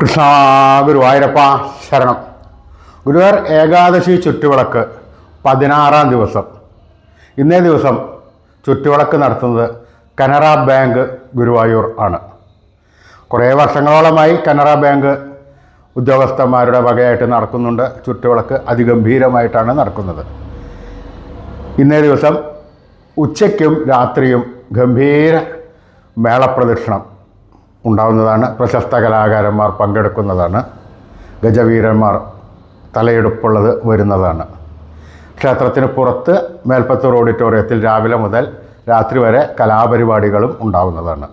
കൃഷ്ണ ഗുരുവായൂരപ്പ ശരണം. ഗുരുവായൂർ ഏകാദശി ചുറ്റുവിളക്ക് പതിനാറാം ദിവസം. ഇന്നേ ദിവസം ചുറ്റുവിളക്ക് നടത്തുന്നത് കനറ ബാങ്ക് ഗുരുവായൂർ ആണ്. കുറേ വർഷങ്ങളോളമായി കനറ ബാങ്ക് ഉദ്യോഗസ്ഥന്മാരുടെ വകയായിട്ട് നടക്കുന്നുണ്ട്. ചുറ്റുവിളക്ക് അതിഗംഭീരമായിട്ടാണ് നടക്കുന്നത്. ഇന്നേ ദിവസം ഉച്ചയ്ക്കും രാത്രിയും ഗംഭീര മേളപ്രദക്ഷിണം ഉണ്ടാവുന്നതാണ്. പ്രശസ്ത കലാകാരന്മാർ പങ്കെടുക്കുന്നതാണ്. ഗജവീരന്മാർ തലയെടുപ്പുള്ളത് വരുന്നതാണ്. ക്ഷേത്രത്തിന് പുറത്ത് മേൽപ്പത്തൂർ ഓഡിറ്റോറിയത്തിൽ രാവിലെ മുതൽ രാത്രി വരെ കലാപരിപാടികളും ഉണ്ടാവുന്നതാണ്.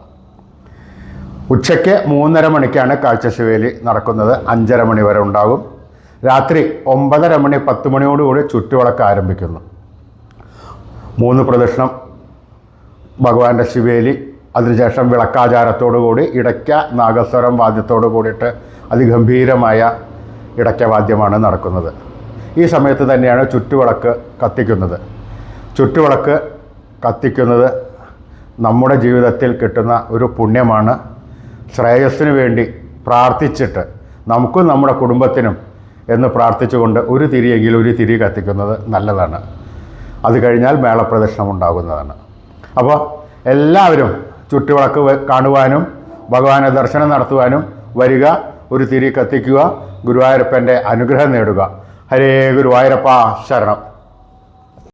ഉച്ചയ്ക്ക് മൂന്നര മണിക്കാണ് കാഴ്ചശിവേലി നടക്കുന്നത്. അഞ്ചര മണി വരെ ഉണ്ടാകും. രാത്രി ഒമ്പതര മണി പത്ത് മണിയോടുകൂടി ചുറ്റുവിളക്ക് ആരംഭിക്കുന്നു. മൂന്ന് പ്രദക്ഷിണം ഭഗവാന്റെ ശിവേലി അതിനുശേഷം വിളക്കാചാരത്തോടുകൂടി ഇടയ്ക്ക നാഗസ്വരം വാദ്യത്തോടു കൂടിയിട്ട് അതിഗംഭീരമായ ഇടയ്ക്ക വാദ്യമാണ് നടക്കുന്നത്. ഈ സമയത്ത് തന്നെയാണ് ചുറ്റുവിളക്ക് കത്തിക്കുന്നത്. ചുറ്റുവിളക്ക് കത്തിക്കുന്നത് നമ്മുടെ ജീവിതത്തിൽ കിട്ടുന്ന ഒരു പുണ്യമാണ്. ശ്രേയസ്സിന് വേണ്ടി പ്രാർത്ഥിച്ചിട്ട് നമുക്കും നമ്മുടെ കുടുംബത്തിനും എന്ന് പ്രാർത്ഥിച്ചുകൊണ്ട് ഒരു തിരിയെങ്കിലും ഒരു തിരി കത്തിക്കുന്നത് നല്ലതാണ്. അത് കഴിഞ്ഞാൽ മേളപ്രദർശനം ഉണ്ടാകുന്നതാണ്. അപ്പോൾ എല്ലാവരും ചുറ്റുവിളക്ക് കാണുവാനും ഭഗവാനെ ദർശനം നടത്തുവാനും വരിക ഒരു തിരി കത്തിക്കുക ഗുരുവായൂരപ്പന്റെ അനുഗ്രഹം നേടുക. ഹരേ ഗുരുവായൂരപ്പ ശരണം.